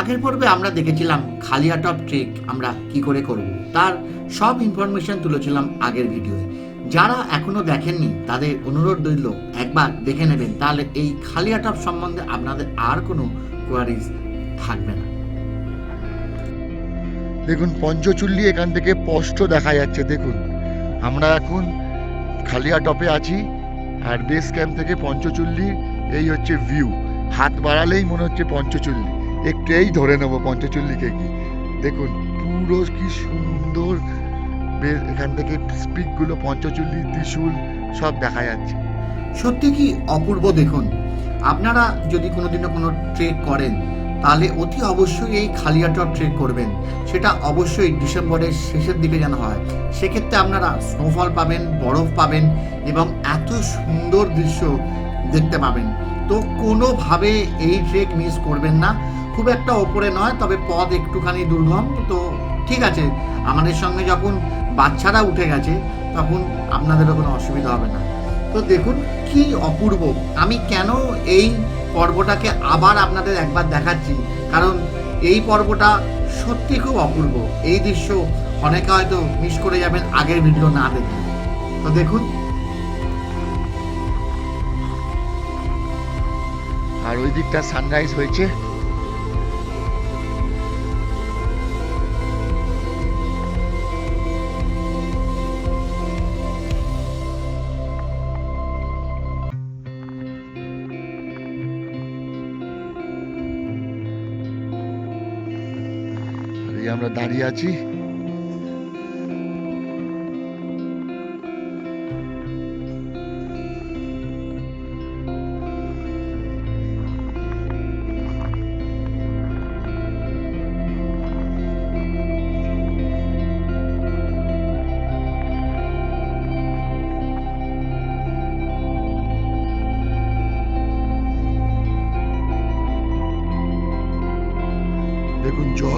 আগের পর্বে আমরা দেখেছিলাম খালিয়াটপ ট্রেক আমরা কি করে করব। তার সব ইনফরমেশন তুলেছিলাম আগের ভিডিওয়ে। যারা এখনও দেখেননি, তাদের অনুরোধ রইল, একবার দেখে নেবেন। তাহলে এই খালিয়াটপ সম্বন্ধে আপনাদের আর কোনো কোয়ারিজ থাকবে না। দেখুন, পঞ্চচুল্লি এখান থেকে স্পষ্ট দেখা যাচ্ছে, দেখুন। আমরা এখন খালিয়া টপে আছি আর বেস ক্যাম্প থেকে পঞ্চচুল্লি, এই হচ্ছে ভিউ হাত বাড়ালেই মনে হচ্ছে পঞ্চচুল্লি। একটু এই ধরে নেব পঞ্চচুল্লিকে কি? দেখুন, পুরো কি সুন্দর। এখান থেকে স্পিকগুলো পঞ্চচুল্লি ত্রিশূল, সব দেখা যাচ্ছে। সত্যি কি অপূর্ব দেখুন? আপনারা যদি কোনোদিনও কোনো ট্রেক করেন, তাহলে অতি অবশ্যই এই খালিয়াটপ ট্রেক করবেন। সেটা অবশ্যই ডিসেম্বরের শেষের দিকে যেন হয়। সেক্ষেত্রে আপনারা স্নোফল পাবেন, বরফ পাবেন এবং এত সুন্দর দৃশ্য দেখতে পাবেন। তো কোনোভাবে এই ট্রেক মিস করবেন না। খুব একটা ওপরে নয়, তবে পথ একটুখানি দুর্গম। তো ঠিক আছে, আমাদের সঙ্গে যখন বাচ্চারা উঠে গেছে, তখন আপনাদেরও কোনো অসুবিধা হবে না। তো দেখুন, কি অপূর্ব। আমি কেন এই পর্বটাকে আবার আপনাদের একবার দেখাচ্ছি? কারণ এই পর্বটা সত্যি খুব অপূর্ব। এই দৃশ্য অনেকে হয়তো মিস করে যাবেন, আগের ভিডিও না দেখে। তো দেখুন। আর ওই দিকটা সানরাইজ হয়েছে। এই আমরা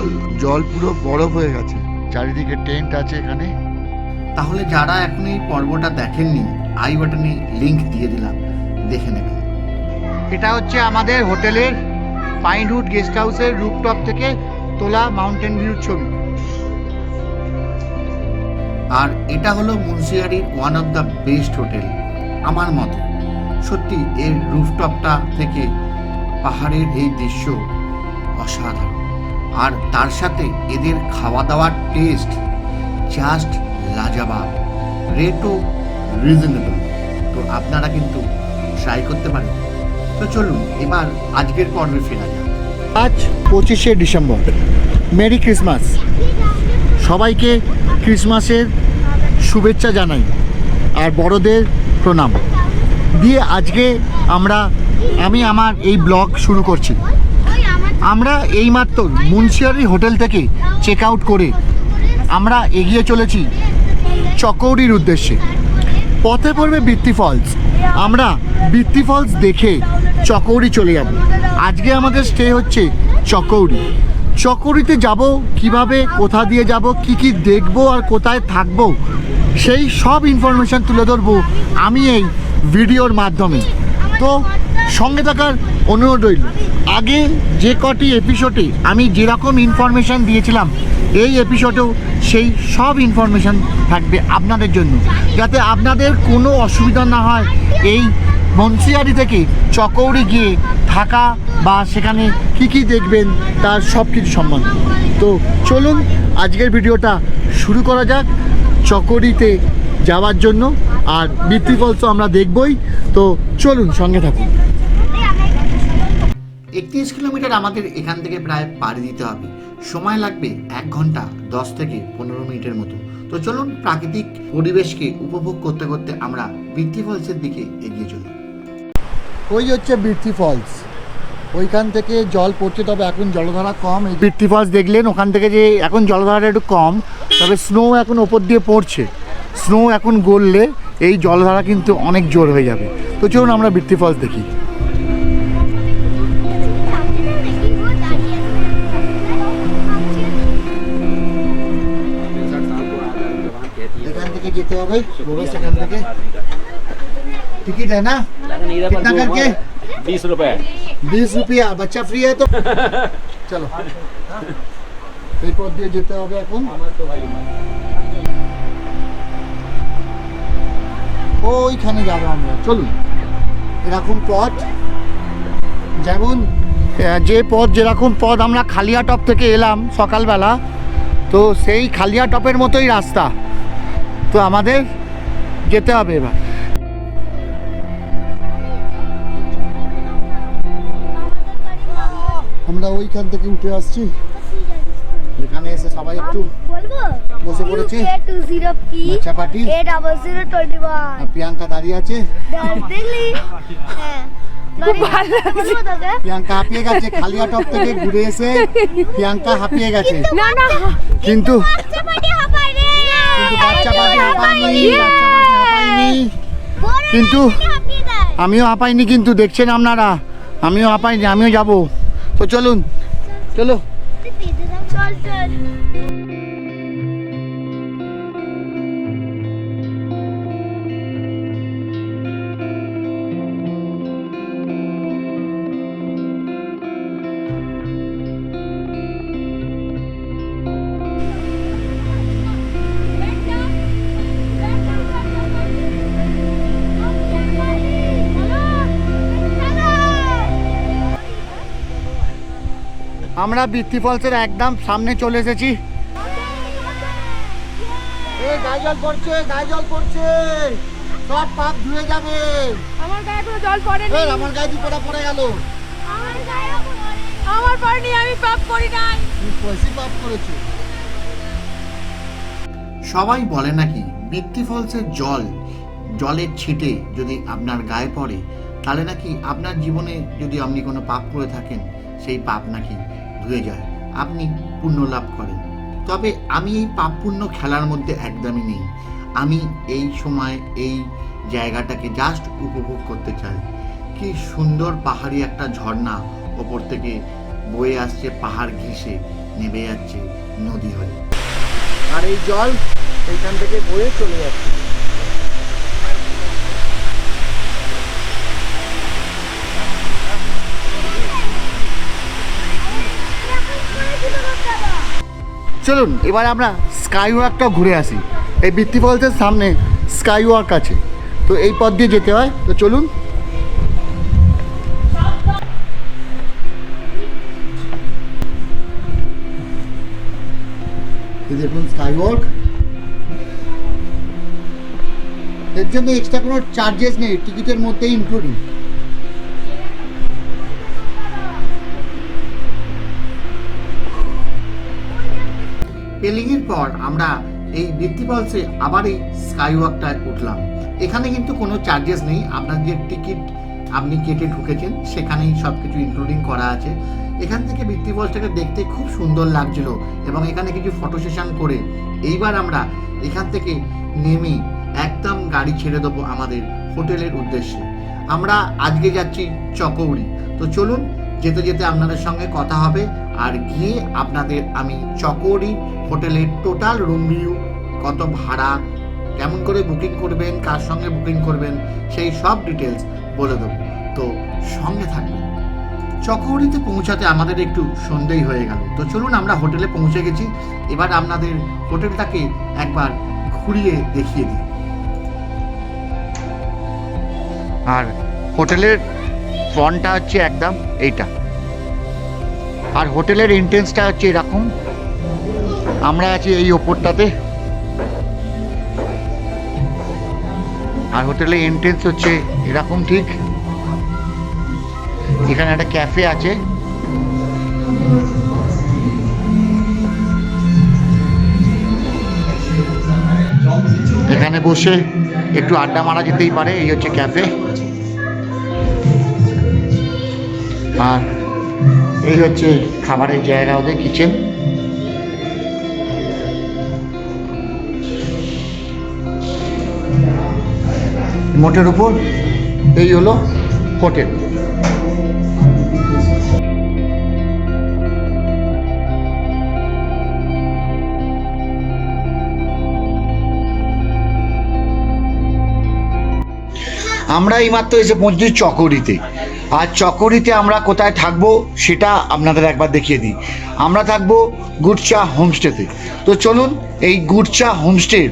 জল জল পুরো বরফ হয়ে গেছে। চারিদিকে টেন্ট আছে এখানে। তাহলে যারা এখন এই পর্বটা দেখেননি আই বাটনে লিংক দিয়ে দিলাম দেখে নেবেন। এটা হচ্ছে আমাদের হোটেলের পাইনউড গেস্ট হাউসের রুপটপ থেকে তোলা মাউন্টেন ভিউ ছবি। আর এটা হলো মুন্সিয়ারির one of the best hotel আমার মতে। সত্যি এর রুফটপটা থেকে পাহাড়ের এই দৃশ্য অসাধারণ। আর তার সাথে এদের খাওয়া দাওয়ার টেস্ট জাস্ট লাজাবাব রেটও রিজনেবল তো আপনারা কিন্তু ট্রাই করতে পারেন। তো চলুন, এবার আজকের পর্বে ফেরা যাক। আজ পঁচিশে ডিসেম্বর। Merry Christmas. সবাইকে ক্রিসমাসের শুভেচ্ছা জানাই আর বড়দের প্রণাম। দিয়ে আজকে আমরা, আমি আমার এই ব্লগ শুরু করছি। আমরা এইমাত্র মুন্সিয়ারি হোটেল থেকে চেক আউট করে আমরা এগিয়ে চলেছি চকৌরির উদ্দেশ্যে। পথে পড়বে বৃত্তি ফলস আমরা বৃত্তি ফলস দেখে চকৌরি চলে যাব। আজকে আমাদের স্টে হচ্ছে চকৌরি। চকৌরিতে যাব, কীভাবে, কোথা দিয়ে যাব, কি কি দেখব আর কোথায় থাকব, সেই সব ইনফরমেশন তুলে ধরবো আমি এই ভিডিওর মাধ্যমে। তো সঙ্গে থাকার অনুরোধ রইল। আগে যে কটি এপিসোডে আমি যেরকম ইনফরমেশান দিয়েছিলাম, এই এপিসোডেও সেই সব ইনফরমেশান থাকবে আপনাদের জন্য। যাতে আপনাদের কোনো অসুবিধা না হয়, এই মনসিয়ারি থেকে চকৌড়ি গিয়ে থাকা বা সেখানে কি কি দেখবেন তার সব কিছু সম্বন্ধে। তো চলুন, আজকের ভিডিওটা শুরু করা যাক চকরিতে যাওয়ার জন্য। আর বৃত্তি ফলস আমরা দেখবই। তো চলুন সঙ্গে থাকুন। একত্রিশ কিলোমিটার আমাদের এখান থেকে প্রায় পাড়ি দিতে হবে। সময় লাগবে এক ঘণ্টা, দশ থেকে পনেরো মিনিটের মতো। তো চলুন প্রাকৃতিক পরিবেশকে উপভোগ করতে করতে আমরা বৃত্তি ফলসের দিকে এগিয়ে চলি। ওই হচ্ছে বৃত্তি ফলস। ওইখান থেকে জল পড়ছে, তবে এখন জলধারা কম। বৃত্তি ফলস দেখলেন, ওখান থেকে যে এখন জলধারাটা একটু কম, তবে স্নো এখন ওপর দিয়ে পড়ছে। স্নো এখন গড়লে এই জলধারা কিন্তু অনেক জোর হয়ে যাবে। তো চলুন আমরা বৃত্তি ফলস দেখি। এখান থেকে যেতে হবে সেখান থেকে टिकट है ना कितना करके बीस रुपए बीस रुपया बच्चा फ्री है तो চলো এই পথ দিয়ে যেতে হবে এখন ওইখানে যাবো আমরা চলুন এরকম পথ যেমন আহ, যে পথ যেরকম পথ আমরা খালিয়া টপ থেকে এলাম সকালবেলা তো সেই খালিয়া টপের মতোই রাস্তা তো আমাদের যেতে হবে এবার। আমরা ওইখান থেকে উঠে আসছি। এখানে এসে সবাই একটু বসে পড়েছি। প্রিয়াঙ্কা দাঁড়িয়ে আছে। হ্যাঁ। প্রিয়াঙ্কা হাঁপিয়ে গেছে খালিয়া টপ থেকে ঘুরে এসে প্রিয়াঙ্কা হাঁপিয়ে গেছে। কিন্তু কিন্তু আমিও হাঁপাইনি কিন্তু দেখছেন আপনারা? আমিও হাঁপাইনি আমিও যাব। তো চলুন চলো। চল চল। আমরা বৃত্তি ফলসের একদম সামনে চলে এসেছি। এ গায়ে জল পড়ছে গায়ে জল পড়ছে। সব পাপ ধুয়ে যাবে। আমার গায়ে কোনো জল পড়েনি। এই আমার গায়ে দুপোটা পড়ে গেল। আমার গায়ে আমার পড়েনি আমি পাপ করি নাই। তুমি পয়সি পাপ করেছ। সবাই বলে নাকি বৃত্তি ফলসের জল জলের ছিটে যদি আপনার গায়ে পড়ে তাহলে নাকি আপনার জীবনে যদি আপনি কোনো পাপ করে থাকেন সেই পাপ নাকি ধুয়ে যায়। আপনি পুণ্য লাভ করেন। তবে আমি এই পাপ পুণ্য খেলার মধ্যে একদমই নেই। আমি এই সময় এই জায়গাটাকে জাস্ট উপভোগ করতে চাই। কি সুন্দর পাহাড়ি একটা ঝর্ণা ওপর থেকে বয়ে আসছে পাহাড় ঘেঁষে নেমে যাচ্ছে নদী হয়ে। আর এই জল এইখান থেকে বয়ে চলে যাচ্ছে। চলুন, এবার আমরা স্কাই ওয়াকটা ঘুরে আসি। এই বৃত্তি ফলসের সামনে স্কাই ওয়াক আছে। তো এই পথ দিয়ে যেতে হয়, তো চলুন। দেখুন স্কাই ওয়াক এর জন্য এক্সট্রা কোনো চার্জেস নেই, টিকিটের মধ্যেই ইনক্লুডিং পেলিংয়ের পর আমরা এই বৃত্তি ফলসে আবার এই স্কাই ওয়াকটায় উঠলাম। এখানে কিন্তু কোনো চার্জেস নেই। আপনার যে টিকিট আপনি কেটে ঢুকেছেন, সেখানেই সব কিছু ইনক্লুডিং করা আছে। এখান থেকে বৃত্তি ফলসটাকে দেখতে খুব সুন্দর লাগছিল এবং এখানে কিছু ফটো সেশন করে এইবার আমরা এখান থেকে নেমে একদম গাড়ি ছেড়ে দেবো আমাদের হোটেলের উদ্দেশ্যে। আমরা আজকে যাচ্ছি চকৌড়ি। তো চলুন, যেতে যেতে আপনাদের সঙ্গে কথা হবে। আর গিয়ে আপনাদের আমি চকৌড়ি হোটেলের টোটাল রুম ভিউ, কত ভাড়া, কেমন করে বুকিং করবেন, কার সঙ্গে বুকিং করবেন, সেই সব ডিটেলস বলে দেবো। তো সঙ্গে থাকবেন চকৌড়িতে পৌঁছাতে আমাদের একটু সন্দেহ হয়ে গেল। তো চলুন আমরা হোটেলে পৌঁছে গেছি। এবার আপনাদের হোটেলটাকে একবার ঘুরিয়ে দেখিয়ে দিই। আর হোটেলের ফ্রন্টটা হচ্ছে একদম এইটা। আর হোটেলের এন্ট্রেন্সটা হচ্ছে এরকম। আমরা আছি এই ওপরটাতে। আর হোটেলের এন্ট্রেন্স হচ্ছে এরকম ঠিক। এখানে একটা ক্যাফে আছে। এখানে বসে একটু আড্ডা মারা যেতেই পারে, এই হচ্ছে ক্যাফে আর এই হচ্ছে খাবারের জায়গা ওদের কিচেন মোটের উপর এই হলো হোটেল। আমরা এইমাত্র এসে পৌঁছেছি চকরিতে। আর চকরিতে আমরা কোথায় থাকব সেটা আপনাদের একবার দেখিয়ে দিই। আমরা থাকব গুডচা হোমস্টেতে। তো চলুন এই গুডচা হোমস্টের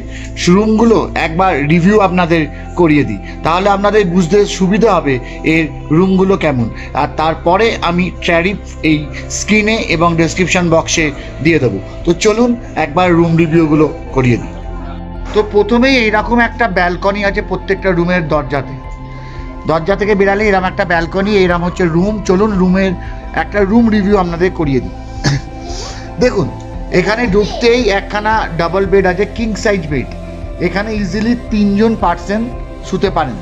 রুমগুলো একবার রিভিউ আপনাদের করিয়ে দিই। তাহলে আপনাদের বুঝতে সুবিধা হবে এর রুমগুলো কেমন। আর তারপরে আমি ট্যারিফ এই স্ক্রিনে এবং ডেসক্রিপশন বক্সে দিয়ে দেবো। তো চলুন একবার রুম রিভিউগুলো করিয়ে দিই। তো প্রথমেই এইরকম একটা ব্যালকনি আছে প্রত্যেকটা রুমের দরজাতে। দরজা থেকে বেরালে এরম একটা ব্যালকনি এরম হচ্ছে রুম চলুন রুমের একটা রুম রিভিউ আপনাদের করিয়ে দিই। দেখুন, এখানে ঢুকতেই একখানা ডাবল বেড আছে কিং সাইজ বেড এখানে ইজিলি তিনজন পার্সন শুতে পারেন।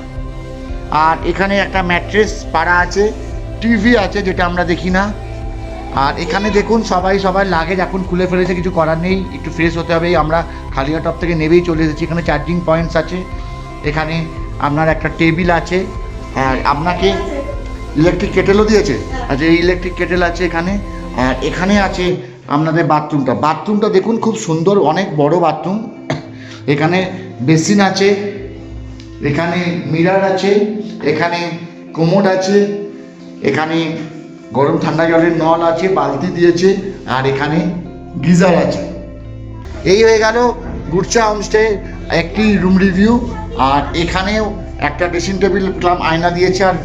আর এখানে একটা ম্যাট্রেস পাড়া আছে টিভি আছে, যেটা আমরা দেখি না। আর এখানে দেখুন, সবাই সবাই লাগেজ এখন খুলে ফেলেছে, কিছু করার নেই, একটু ফ্রেশ হতে হবে। আমরা খালিয়া টপ থেকে নেবেই চলে এসেছি, এখানে চার্জিং পয়েন্টস আছে। এখানে আপনার একটা টেবিল আছে আর আপনাকে ইলেকট্রিক কেটেলও দিয়েছে। আচ্ছা এই ইলেকট্রিক কেটেল আছে এখানে। আর এখানে আছে আপনাদের বাথরুমটা বাথরুমটা দেখুন, খুব সুন্দর, অনেক বড় বাথরুম এখানে বেসিন আছে, এখানে মিরার আছে, এখানে কোমোড আছে, এখানে গরম ঠান্ডা জলের নল আছে, বালতি দিয়েছে, আর এখানে গিজার আছে। এই হয়ে গেল গুড়চা হোমস্টে একটি রুম রিভিউ আর এখানেও একটা ড্রেসিং টেবিল ক্লাম আয়না দিয়েছে আর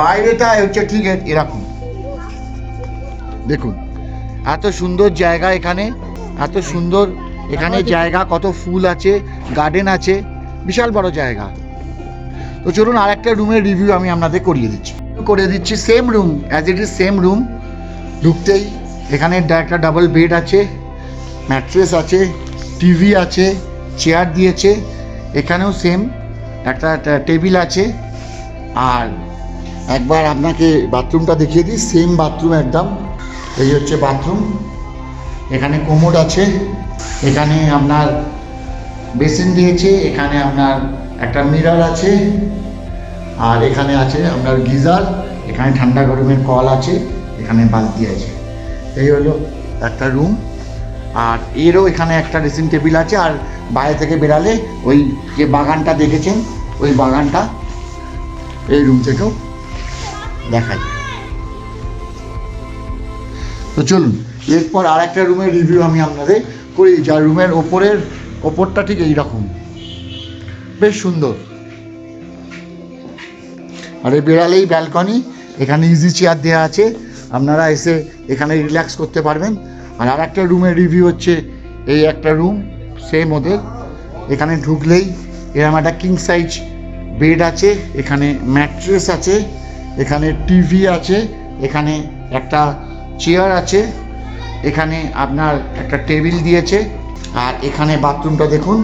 বাইরেটা হচ্ছে ঠিক এরকম। দেখুন এত সুন্দর জায়গা এখানে এত সুন্দর এখানে জায়গা কত ফুল আছে গার্ডেন আছে বিশাল বড় জায়গা। তো চলুন আর একটা রুমের রিভিউ আমি আপনাদের করিয়ে দিচ্ছি। করে দিচ্ছি same room as it is same room ঢুকতেই এখানে একটা ডাবল বেড আছে ম্যাট্রেস আছে টিভি আছে চেয়ার দিয়েছে এখানেও সেম একটা টেবিল আছে, আর একবার আপনাকে বাথরুমটা দেখিয়ে দিই সেম বাথরুম একদম। এই হচ্ছে বাথরুম এখানে কোমোড আছে, এখানে আপনার বেসিন দিয়েছে, এখানে আপনার একটা মিরার আছে, আর এখানে আছে আপনার গিজার, এখানে ঠান্ডা গরমের কল আছে, এখানে বালতি আছে। এই হলো একটা রুম আর এরও এখানে একটা ড্রেসিং টেবিল আছে, আর বাইরে থেকে বেরালে ওই যে বাগানটা দেখেছেন, ওই বাগানটা, এই রুম থেকেও দেখা যায় তো চলুন, এরপর আর একটা রুমের রিভিউ আমি আপনাদের করি, যার রুমের ওপরের, ওপরটা ঠিক এই রকম বেশ সুন্দর। আর এই বেড়ালেই ব্যালকনি এখানে ইজি চেয়ার দেওয়া আছে, আপনারা এসে এখানে রিল্যাক্স করতে পারবেন। আর আর একটা রুমের রিভিউ হচ্ছে, এই একটা রুম সেম ওদের। এখানে ঢুকলেই এরকম একটা কিং সাইজ বেড আছে, এখানে ম্যাট্রেস আছে, এখানে টিভি আছে, এখানে একটা চেয়ার আছে, এখানে আপনার একটা টেবিল দিয়েছে, আর এখানে বাথরুমটা দেখুন,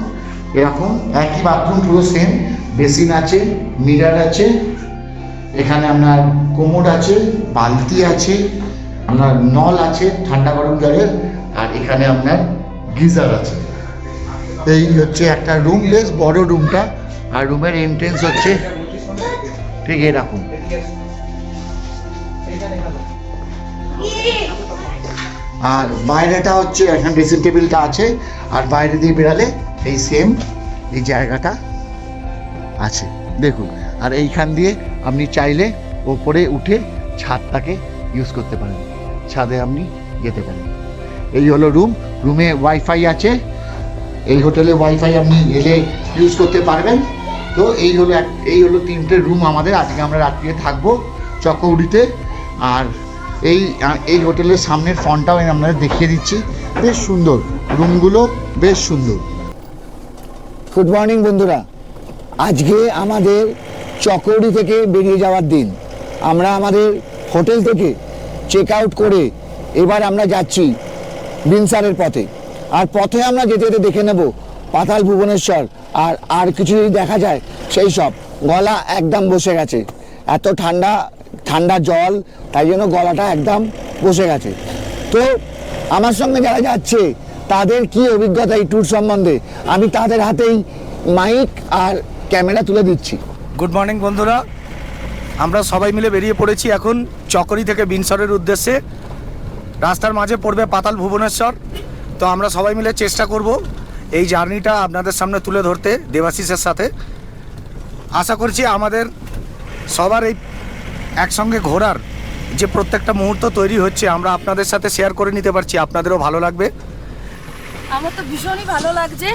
এরকম একই বাথরুম পুরো সেম বেসিন আছে মিরার আছে, এখানে আপনার কোমোড আছে, বালতি আছে আপনার নল আছে, ঠান্ডা গরম জলের আর এখানে আপনার গিজার আছে। এই হচ্ছে একটা রুম বেশ বড় রুমটা আর রুমের এন্ট্রেন্স হচ্ছে ঠিক এরকম। আর বাইরেটা হচ্ছে, এখানে ড্রেসিং টেবিলটা আছে, আর বাইরে দিয়ে বেরালে এই সেম এই জায়গাটা আছে। দেখুন, আর এইখান দিয়ে আপনি চাইলে ওপরে উঠে ছাদটাকে ইউজ করতে পারেন। ছাদে আপনি যেতে পারেন। এই হলো রুম রুমে ওয়াইফাই আছে। এই হোটেলে ওয়াইফাই আপনি এলে ইউজ করতে পারবেন। তো এই হলো এক, এই হলো তিনটে রুম আমাদের। আজকে আমরা রাত্রিরে থাকব চকৌড়িতে। আর এই এই হোটেলের সামনের ফ্রন্টটাও আমি আপনাদের দেখিয়ে দিচ্ছি। বেশ সুন্দর। রুমগুলো বেশ সুন্দর। গুড মর্নিং বন্ধুরা। আজকে আমাদের চকৌড়ি থেকে বেরিয়ে যাওয়ার দিন। আমরা আমাদের হোটেল থেকে চেক আউট করে এবার আমরা যাচ্ছি বিনসারের পথে। আর পথে আমরা যেতে যেতে দেখে নেব পাতাল ভুবনেশ্বর আর আর কিছু যদি দেখা যায়, সেই সব। গলা একদম বসে গেছে। এত ঠান্ডা ঠান্ডা জল, তাই জন্য গলাটা একদম বসে গেছে। তো আমার সঙ্গে যারা যাচ্ছে, তাদের কি অভিজ্ঞতা এই ট্যুর সম্বন্ধে? আমি তাদের হাতেই মাইক আর ক্যামেরা তুলে দিচ্ছি। গুড মর্নিং বন্ধুরা। আমরা সবাই মিলে বেরিয়ে পড়েছি এখন চকরি থেকে বিনসরের উদ্দেশ্যে। রাস্তার মাঝে পড়বে পাতাল ভুবনেশ্বর। তো আমরা সবাই মিলে চেষ্টা করব এই জার্নিটা আপনাদের সামনে তুলে ধরতে দেবাশিসের সাথে। আশা করছি আমাদের সবার এই একসঙ্গে ঘোরার যে প্রত্যেকটা মুহূর্ত তৈরি হচ্ছে, আমরা আপনাদের সাথে শেয়ার করে নিতে পারছি। আপনাদেরও ভালো লাগবে। আমার তো ভীষণই ভালো লাগছে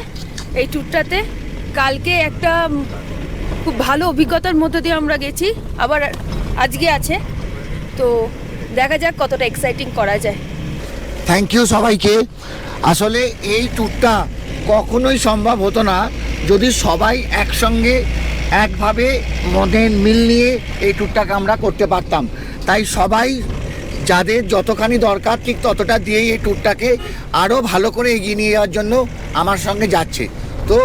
এই ট্যুরটাতে কালকে একটা খুব ভালো অভিজ্ঞতার মধ্যে দিয়ে আমরা গেছি, আবার আজকে আছে। তো দেখা যাক কতটা এক্সাইটিং করা যায়। থ্যাংক ইউ সবাইকে। আসলে এই ট্যুরটা কখনোই সম্ভব হতো না, যদি সবাই একসঙ্গে একভাবে মনের মিল নিয়ে এই ট্যুরটাকে আমরা করতে পারতাম। তাই সবাই যাদের যতখানি দরকার, ঠিক ততটা দিয়েই এই ট্যুরটাকে আরও ভালো করে এগিয়ে নিয়ে যাওয়ার জন্য আমার সঙ্গে যাচ্ছে। তো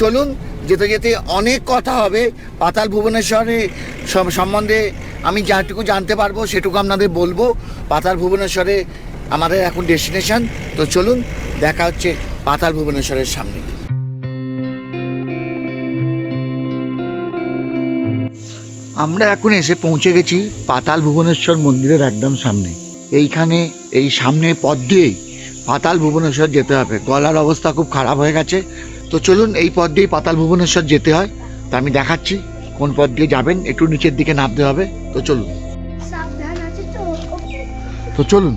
চলুন যেতে যেতে অনেক কথা হবে। পাতাল ভুবনেশ্বরে সম- সম্বন্ধে আমি যাটুকু জানতে পারব সেটুকু আপনাদের বলব। পাতাল ভুবনেশ্বরে আমাদের এখন ডেস্টিনেশন। তো চলুন, দেখা হচ্ছে পাতাল ভুবনেশ্বরের সামনে। আমরা এখন এসে পৌঁছে গেছি পাতাল ভুবনেশ্বর মন্দিরের একদম সামনে। এইখানে, এই সামনে পথ দিয়েই পাতাল ভুবনেশ্বর যেতে হবে। গলার অবস্থা খুব খারাপ হয়ে গেছে। তো চলুন এই পথ দিয়েই পাতাল ভুবনেশ্বর যেতে হয়। তা আমি দেখাচ্ছি কোন পথ দিয়ে যাবেন একটু নিচের দিকে নামতে হবে। তো চলুন। তো চলুন।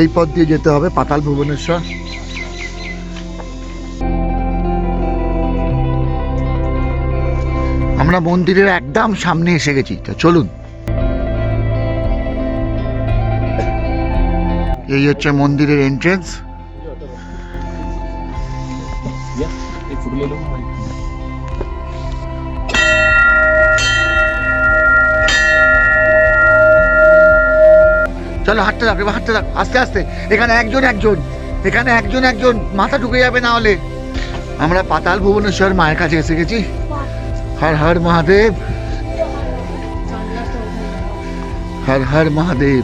এই পথ দিয়ে যেতে হবে পাতাল ভুবনেশ্বর। আমরা মন্দিরের একদম সামনে এসে গেছি তো চলুন। এই হচ্ছে মন্দিরের এন্ট্রেন্স চলো হাঁটতে থাক এবার হাঁটতে থাক। আস্তে আস্তে। এখানে একজন একজন। এখানে একজন একজন। মাথা ঢুকে যাবে না হলে। আমরা পাতাল ভুবনেশ্বর মায়ের কাছে এসে গেছি। হর হর মহাদেব। হর হর মহাদেব।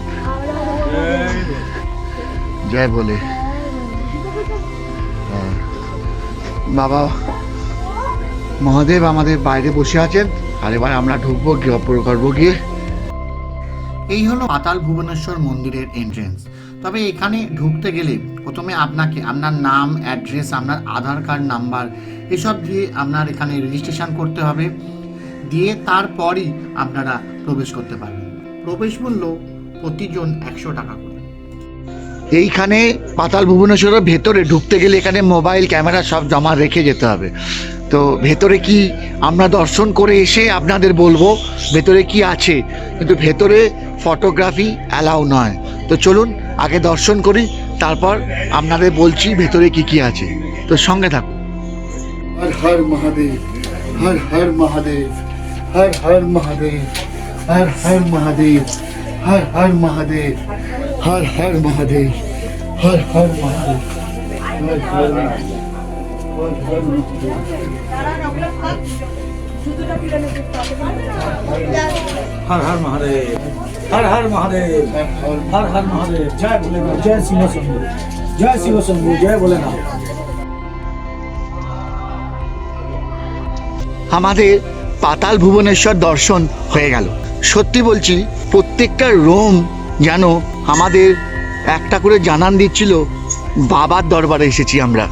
জয় বলে। বাবা, মহাদেব আমাদের বাইরে বসে আছেন, আর এবার আমরা ঢুকবো গিয়ে অপর করব গিয়ে। এই হলো পাতাল ভুবনেশ্বর মন্দিরের এন্ট্রেন্স তবে এখানে ঢুকতে গেলে প্রথমে আপনাকে আপনার নাম অ্যাড্রেস আপনার আধার কার্ড নাম্বার এসব দিয়ে আপনার এখানে রেজিস্ট্রেশন করতে হবে। দিয়ে তারপরই আপনারা প্রবেশ করতে পারবেন। প্রবেশ মূল্য প্রতিজন একশো টাকা করে। এইখানে পাতাল ভুবনেশ্বরের ভেতরে ঢুকতে গেলে এখানে মোবাইল, ক্যামেরা সব জমা রেখে যেতে হবে। তো ভেতরে কি আমরা দর্শন করে এসে আপনাদের বলব ভেতরে কি আছে? কিন্তু ভেতরে ফটোগ্রাফি অ্যালাউ নয়। তো চলুন আগে দর্শন করি, তারপর আপনাদের বলছি ভেতরে কি কি আছে। তো সঙ্গে থাকুন। হর হর মহাদেব, হর হর মহাদেব, হর হর মহাদেব, হর হর মহাদেব, হর হর মহাদেব। হর হর মহাদেব হর হর মহাদেব হর হর মহাদেব হর হর মহাদেব। হর হর মহাদেব হর হর মহাদেব হর হর মহাদেব জয় ভোলেনাথ জয় শিব শম্ভু জয় শিব শম্ভু জয় ভোলেনাথ। আমাদের পাতাল ভুবনেশ্বর দর্শন হয়ে গেল। সত্যি বলছি প্রত্যেকটা রোম যেন আমাদের একটা করে জানান দিচ্ছিল, বাবার দরবারে এসেছি আমরা।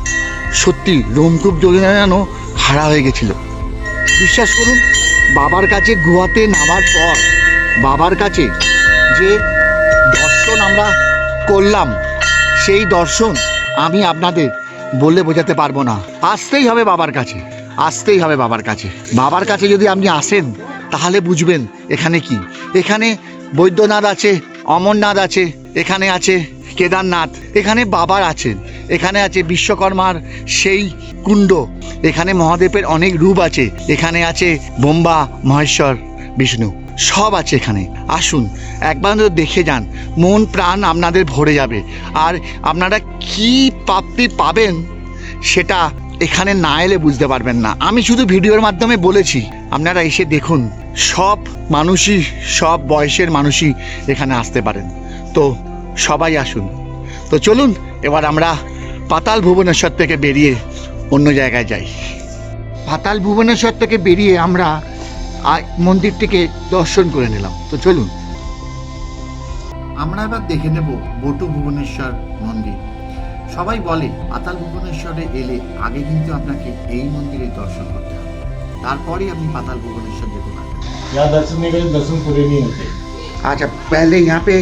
সত্যি রোমকূপ যোজনা যেন হারা হয়ে গেছিল। বিশ্বাস করুন, বাবার কাছে গুহাতে নামার পর, বাবার কাছে যে দর্শন আমরা করলাম, সেই দর্শন আমি আপনাদের বলে বোঝাতে পারব না। আসতেই হবে বাবার কাছে, আসতেই হবে বাবার কাছে। বাবার কাছে যদি আপনি আসেন, তাহলে বুঝবেন এখানে কি। এখানে বৈদ্যনাথ আছে অমরনাথ আছে, এখানে আছে কেদারনাথ, এখানে বাবার আছেন এখানে আছে বিশ্বকর্মার সেই কুণ্ড, এখানে মহাদেবের অনেক রূপ আছে, এখানে আছে বোম্বা, মহেশ্বর, বিষ্ণু, সব আছে এখানে। আসুন, একবার দেখে যান, মন প্রাণ আপনাদের ভরে যাবে। আর আপনারা কি প্রাপ্তি পাবেন, সেটা এখানে না এলে বুঝতে পারবেন না। আমি শুধু ভিডিওর মাধ্যমে বলেছি, আপনারা এসে দেখুন, সব মানুষই, সব বয়সের মানুষই এখানে আসতে পারেন। তো সবাই আসুন। তো চলুন, এবার আমরা পাতাল ভুবনেশ্বর থেকে বেরিয়ে অন্য জায়গায় যাই। পাতাল ভুবনেশ্বর থেকে বেরিয়ে আমরা মন্দিরটিকে দর্শন করে নিলাম। তো চলুন। আমরা এবার দেখে নেব বটু ভুবনেশ্বর মন্দির। সবাই বলে পাতাল ভুবনেশ্বরে এলে আগে কিন্তু আপনাকে এই মন্দিরে দর্শন করতে হবে তারপরেই আপনি পাতাল ভুবনেশ্বর যেতে পারবেন यहाँ दर्शन नहीं करें दर्शन पूरे नहीं होते अच्छा पहले यहाँ पे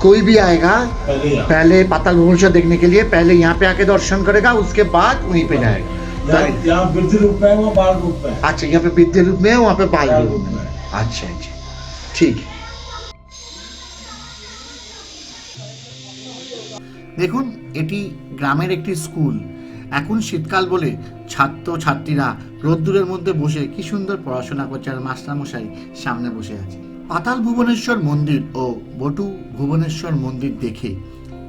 कोई भी आएगा पहले यहाँ पहले पाताल भुवनेश्वर देखने के लिए पहले यहाँ पे आके दर्शन करेगा उसके बाद वहीं पे जाएगा यहाँ यहाँ वृद्धि रूप में है वहाँ बाल रूप में है अच्छा यहाँ पे विद्या रूप में है वहाँ पे बाल बाल रूप रूप में में। है। अच्छा अच्छा ঠিক দেখুন, এটি গ্রামের একটি স্কুল। এখন শীতকাল বলে ছাত্র ছাত্রীরা রোদ্দুরের মধ্যে বসে কি সুন্দর পড়াশোনা করছে আর মাস্টারমশাই সামনে বসে আছে। পাতাল ভুবনেশ্বর মন্দির ও বটু ভুবনেশ্বর মন্দির দেখে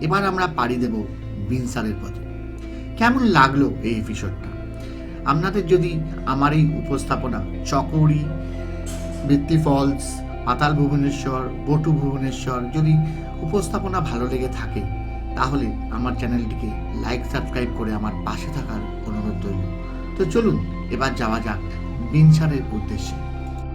এবার আমরা পাড়ি দেব বিনসারের পথে। কেমন লাগল এই এপিসোডটা? আপনাদের যদি আমার এই উপস্থাপনা চকরি, বৃত্তি ফলস, পাতাল ভুবনেশ্বর, বটু ভুবনেশ্বর যদি উপস্থাপনা ভালো লেগে থাকে তাহলে আমার চ্যানেলটিকে লাইক, সাবস্ক্রাইব করে আমার পাশে থাকার অনুরোধ রইল। তো চলুন, এবার যাওয়া যাক বিনসারের উদ্দেশ্যে।